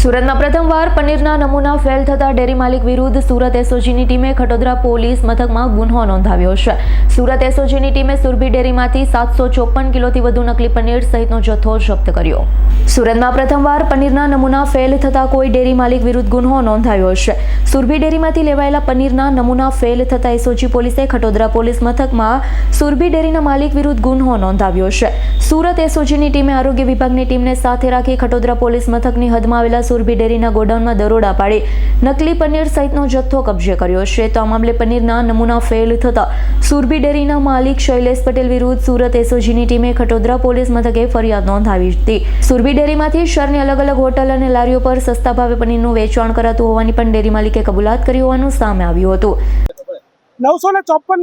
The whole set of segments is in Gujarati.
સુરતમાં પ્રથમવાર પનીરના નમૂના ફેલ થતા ડેરી માલિક વિરુદ્ધ સુરત એસઓજીની ટીમે ખટોદરા પોલીસ મથકમાં ગુન્હો નોંધાવ્યો છે. સુરત એસઓજીની ટીમે સુરભી ડેરીમાંથી સાતસો ચોપન કિલોથી વધુ નકલી પનીર સહિતનો જથ્થો જપ્ત કર્યો. સુરતમાં પ્રથમવાર પનીરના નમૂના ફેલ થતા કોઈ ડેરી માલિક વિરુદ્ધ ગુન્હો નોંધાવ્યો છે. સુરભી ડેરીમાંથી લેવાયેલા પનીરના નમૂના ફેલ થતા એસઓજી પોલીસે ખટોદરા પોલીસ મથકમાં સુરભી ડેરીના માલિક વિરુદ્ધ ગુન્હો નોંધાવ્યો છે. સુરત એસઓજીની ટીમે આરોગ્ય વિભાગની ટીમને સાથે રાખી ખટોદરા પોલીસ મથકની હદમાં આવેલા સુરભી ડેરીના ગોડાઉનમાં દરોડા પાડી નકલી પનીર સહિતનો જથ્થો કબજે કર્યો છે. તો આ મામલે પનીરના નમૂના ફેલ થતા સુરભી ડેરીના માલિક શૈલેષ પટેલ વિરુદ્ધ સુરત એસઓજીની ટીમે ખટોદરા પોલીસ મથકે ફરિયાદ નોંધાવી હતી. સુરભી ડેરીમાંથી શહેરની અલગ અલગ હોટલ અને લારીઓ પર સસ્તા ભાવે પનીરનું વેચાણ કરાતું હોવાની પણ ડેરી માલિકે કબૂલાત કરી હોવાનું સામે આવ્યું હતું. નવસો ને ચોપન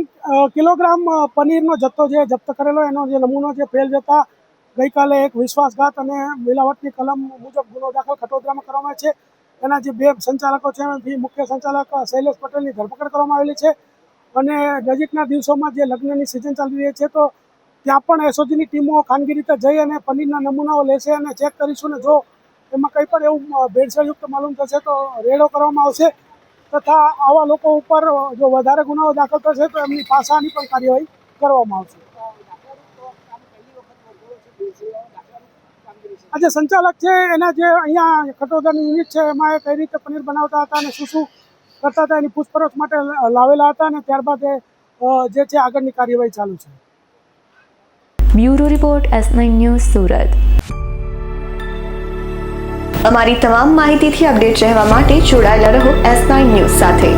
કિલોગ્રામ પનીરનો જથ્થો જે જપ્ત કરેલો, એનો જે નમૂનો જે ફેલ જતા ગઈકાલે એક વિશ્વાસઘાત અને મિલાવટની કલમ મુજબ ગુનો દાખલ ખટોદરામાં કરવામાં છે. એના જે બે સંચાલકો છે એમાંથી મુખ્ય સંચાલક શૈલેષ પટેલની ધરપકડ કરવામાં આવેલી છે. અને નજીકના દિવસોમાં જે લગ્નની સિઝન ચાલી રહી છે, તો ત્યાં પણ એસઓજીની ટીમો ખાનગી રીતે જઈ અને પનીરના નમૂનાઓ લેશે અને ચેક કરીશું ને જો એમાં કંઈ પણ એવું ભેળસેળયુક્ત માલુમ થશે, તો રેડો કરવામાં આવશે. તથા આવા લોકો ઉપર જો વધારે ગુનાઓ દાખલ થશે, તો એમની પાસાની પણ કાર્યવાહી કરવામાં આવશે. આ જે સંચાલક છે, એના જે અહીંયા ખટોદરની યુનિટ છે, એમાં એ કઈ રીતે પનીર બનાવતા હતા અને શું શું કરતા હતા, એની પૂછપરછ માટે લાવેલા હતા અને ત્યારબાદ એ જે છે આગળની કાર્યવાહી ચાલુ છે. Bureau report S nine news Surat. અમારી તમામ માહિતીથી અપડેટ રહેવા માટે જોડાયેલા રહો એસ નાઇન ન્યૂઝ સાથે.